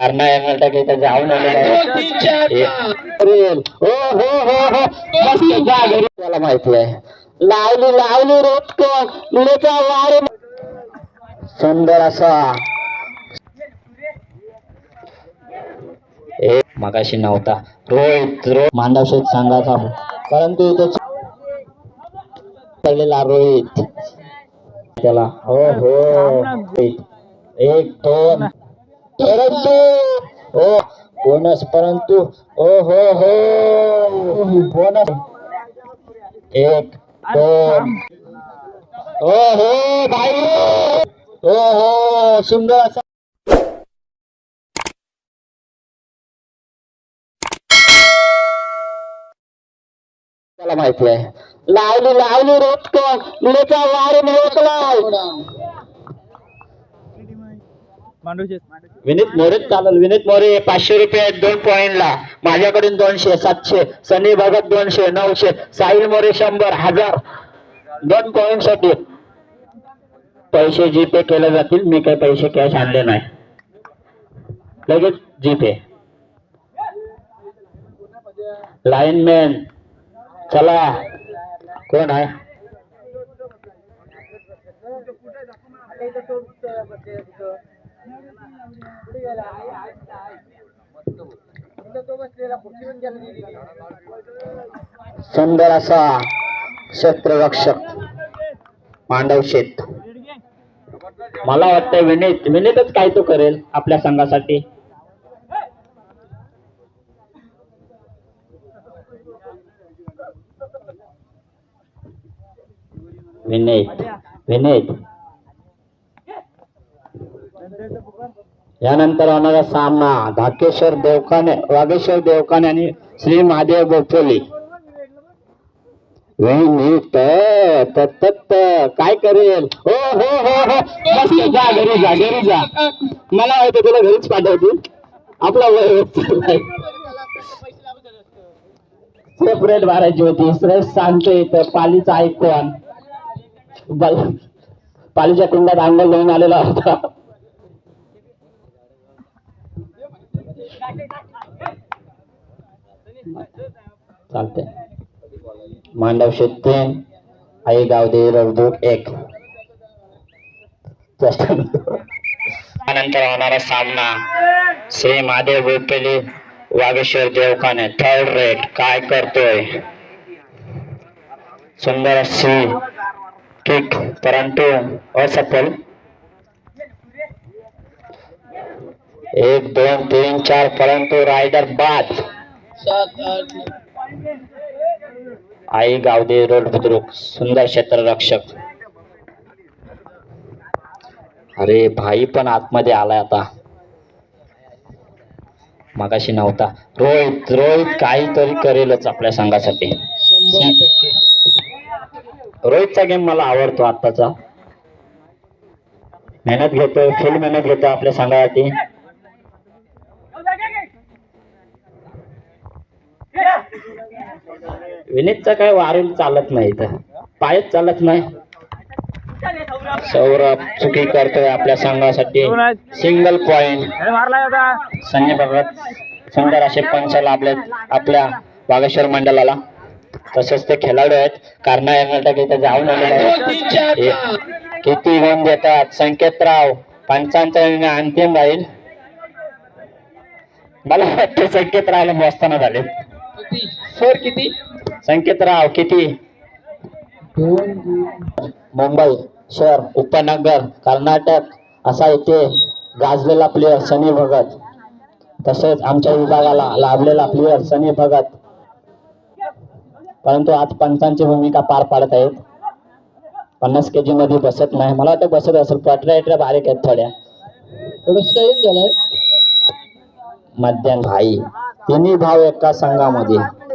कर्नाटक इथं जाऊन आलेला आहे करेल. हो हो हो। हो मस्त जा घरी त्याला माहिती आहे लावली लावली रोटक मुलीचा वार सुंदर असा एक मगाशी नव्हता रोहित रोहित। मांडवशेत सांगायचा परंतु इथे पहिलेला रोहित। त्याला हो हो। रोहित. एक दोन परंतु हो बोनस परंतु ओ हो हो बोनस. एक दोन. ओ हो भाई. ओ हो सुंदर असा. त्याला माहिती आहे लावली लावली रोटक मुलीचा वार मोकलाय विनीत मोरे चालेल. विनीत मोरे पाचशे रुपये आहेत दोन पॉईंटला माझ्याकडून दोनशे सातशे. सनी भगत दोनशे नऊशे. साहिल मोरे शंभर हजार. दोन पॉईंटसाठी पैसे जीपे केले जातील. मी काही पैसे कॅश आणले नाही. लगेच जीपे. लाईनमॅन चला. कोण आहे? सुंदर असा शत्ररक्षक मांडव शेत. मला वाटतं विनीत विनीतच काय तो करेल आपल्या संघासाठी. विनीत विनीत. यानंतर होणारा सामना धाकेश्वर देवकाने वागेश्वर देवकाने आणि श्री महादेव गोपोली काय करेल? हो हो हो हो. जा घरी जा घरी जा. मला माहिती तुला घरीच पाठवतील आपला वय सेपरेट भरायची होती. श्रेष्ठ सांगतो इथं पालीचा ऐकून बल पालीच्या कुंडात अंगल घेऊन आलेला होता. चालते मांडव शेत तीन आई गावदे रवदूक एक. नंतर होणारा सामना. श्री महादेव गोपेली वागेश्वर देवकाने. थर्ड रेट काय करतोय? सुंदर अशी किक परंतु असफल. एक दोन तीन चार परंतु रायडर बाद. आई गावदे रोड बुद्रुक सुंदर क्षेत्ररक्षक अरे भाई पण आतमध्ये आलाय आता. मगाशी नव्हता. रोहित रोहित काहीतरी करेलच आपल्या संघासाठी. रोहितचा गेम मला आवडतो आत्ताचा. मेहनत घेतो फुल मेहनत घेतो आपल्या संघासाठी. विनीतचा काय वारून चालत नाही इथं. पायच चालत नाही. सौरभ चुकी करतोय आपल्या संघासाठी. सिंगल पॉइंट संजय भगत सुंदर असे पंच लाभले आपल्या बागेश्वर मंडळाला तसेच ते खेळाडू आहेत. कर्नाटक इथे जाऊन आलेले किती गुण देतात. संकेतराव पंचांचा अंतिम राहील. मला वाटतं संकेतरावला मोजताना झाले सर किती? संकेतराव किती? मुंबई शहर उपनगर कर्नाटक असा इथे गाजलेला प्लेअर सनी भगत. तसेच आमच्या विभागाला लाभलेला प्लेअर सनी भगत. परंतु आज पंचांची भूमिका पार पाडत आहेत. पन्नास के जी मध्ये बसत नाही. मला वाटतं बसत असेल पटऱ्या इटऱ्या बारीक आहेत थोड्या. मध्यम. भाई तिन्ही भाव एका संघामध्ये.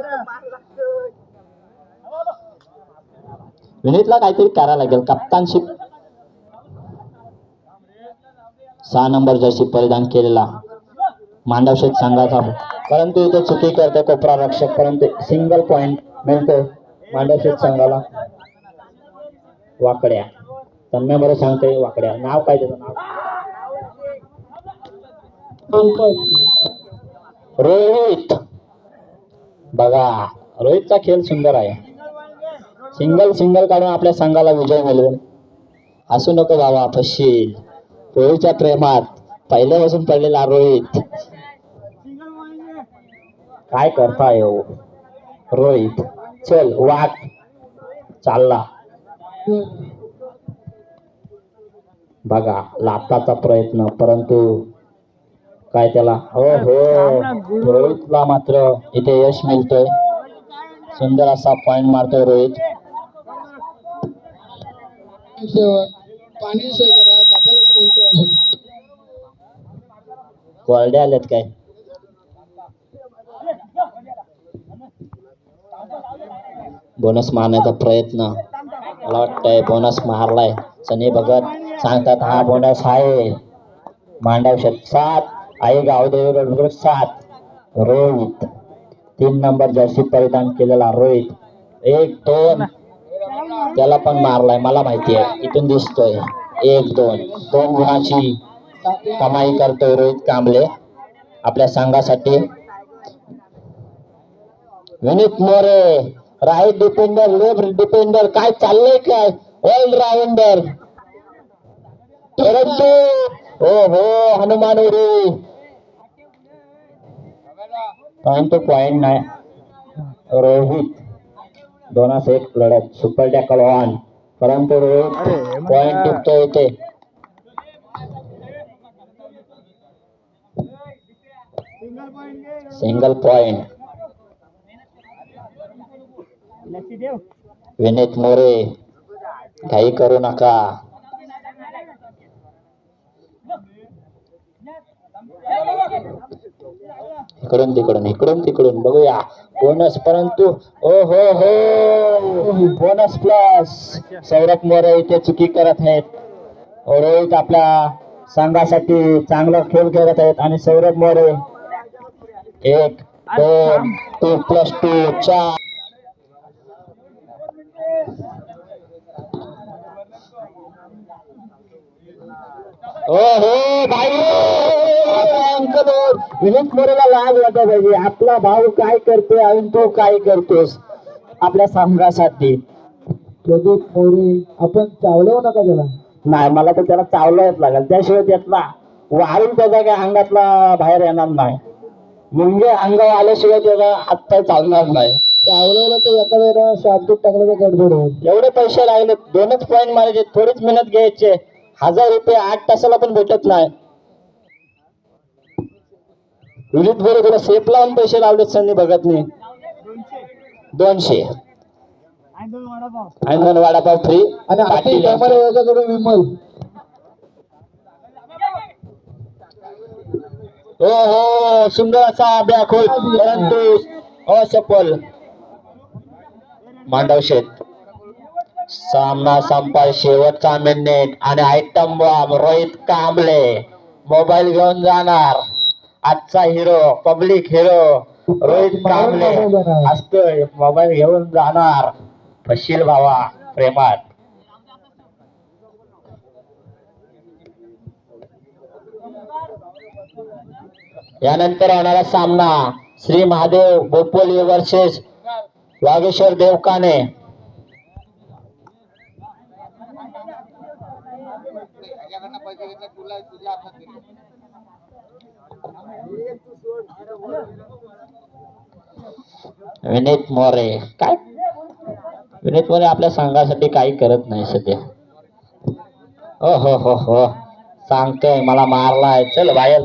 विनीतला काहीतरी करायला लागेल. कप्तानशिप सहा नंबर जर्सी परिधान केलेला मांडवशेत संघाचा हो. परंतु इथे चुकी करते कोपरा रक्षक. परंतु सिंगल पॉइंट मिळतो मांडवशेत संघाला. वाकड्या. तन्मय बरोबर सांगतोय वाकड्या. नाव काय त्याचं नाव? रोहित. बघा रोहितचा खेळ सुंदर आहे. सिंगल सिंगल काढून आपल्या संघाला विजय मिळवेल असू नको बाबा फशील रोहितच्या प्रेमात पहिल्यापासून पडलेला रोहित. काय करताय येऊ रोहित चल वाट चालला. बघा लाताचा प्रयत्न परंतु काय त्याला? हो हो. रोहितला मात्र इथे यश मिळतोय. सुंदर असा पॉइंट मारतोय रोहित. पाणी सोय करा करा आल्यात काय? बोनस मारण्याचा प्रयत्न. मला वाटतंय बोनस मारलाय. सनी भगत सांगतात हा बोनस आहे. मांडव शेत सात आई गावदेवी सात. रोहित तीन नंबर जर्सी परिधान केलेला रोहित. एक दोन. त्याला पण मारलाय मला माहिती आहे. इथून दिसतोय. एक दोन. दोन गुणाची कमाई करतोय रोहित कांबळे. आपल्या संघासाठी. Vineet More right defender left defender काय चाललंय काय? ऑलराऊंडर परंतु हो हो हनुमान उरी. पॉइंट टू पॉइंट नाही. रोहित. दोनास एक लढत. सुपर टॅकल ऑन परंतु रोहित पॉइंट टिपतो येते सिंगल पॉइंट. विनीत मोरे काही करू नका. इकडून तिकडून इकडून तिकडून बघूया. बोनस परंतु ओ हो. हो बोनस प्लस सौरभ मोरे इथे चुकी करत आहेत. रोहित आपल्या संघासाठी चांगला खेळ खेळत आहेत आणि सौरभ मोरे एक दोन टू प्लस टू चार. ओ हो भाई विनीत मोरेला लाज वाटत पाहिजे आपला भाऊ काय करतोय आणि तो काय करतोस आपल्या संघासाठी. प्रदीप मोरे आपण चावलव नका त्याला. नाही मला तर त्याला चावलाच लागेल. त्याशिवाय त्यातला वाढून त्याचा काय अंगातला बाहेर येणार नाही. मुंगे अंगावर आल्याशिवाय त्याचा हातपाय चालणार नाही. चावलवला तर एका वेळेला शाब्दिक टाकलं तर गडबड होईल एवढे पैसे लागले दोनच पॉईंट मारायचे थोडीच मेहनत घ्यायचे. हजार रुपये आठ तासाला पण भेटत नाही. विनीत बरोबर सेफ लावून पैसे लावलेत संधी भगतने. दोनशे. आणि दोन वडापाव फ्री आणि विमल. हो हो सुंदर असा बॅकहोल परंतु असफल मांडव शेत. सामना संपाय शेवटचा मिनिट आणि item bomb Rohit Kamble. Mobile घेऊन जाणार. आजचा hero public hero Rohit Kamble. असतोय मोबाईल घेऊन जाणार. फशील भावा प्रेमात. यानंतर होणारा सामना श्री महादेव बोपोली वर्सेस वागेश्वर देवकाने. विनीत मोरे. काय? विनीत मोरे आपल्या संघासाठी काही करत नाही सध्या. हो हो हो हो. सांगतोय मला मारलाय. चल बाहेर.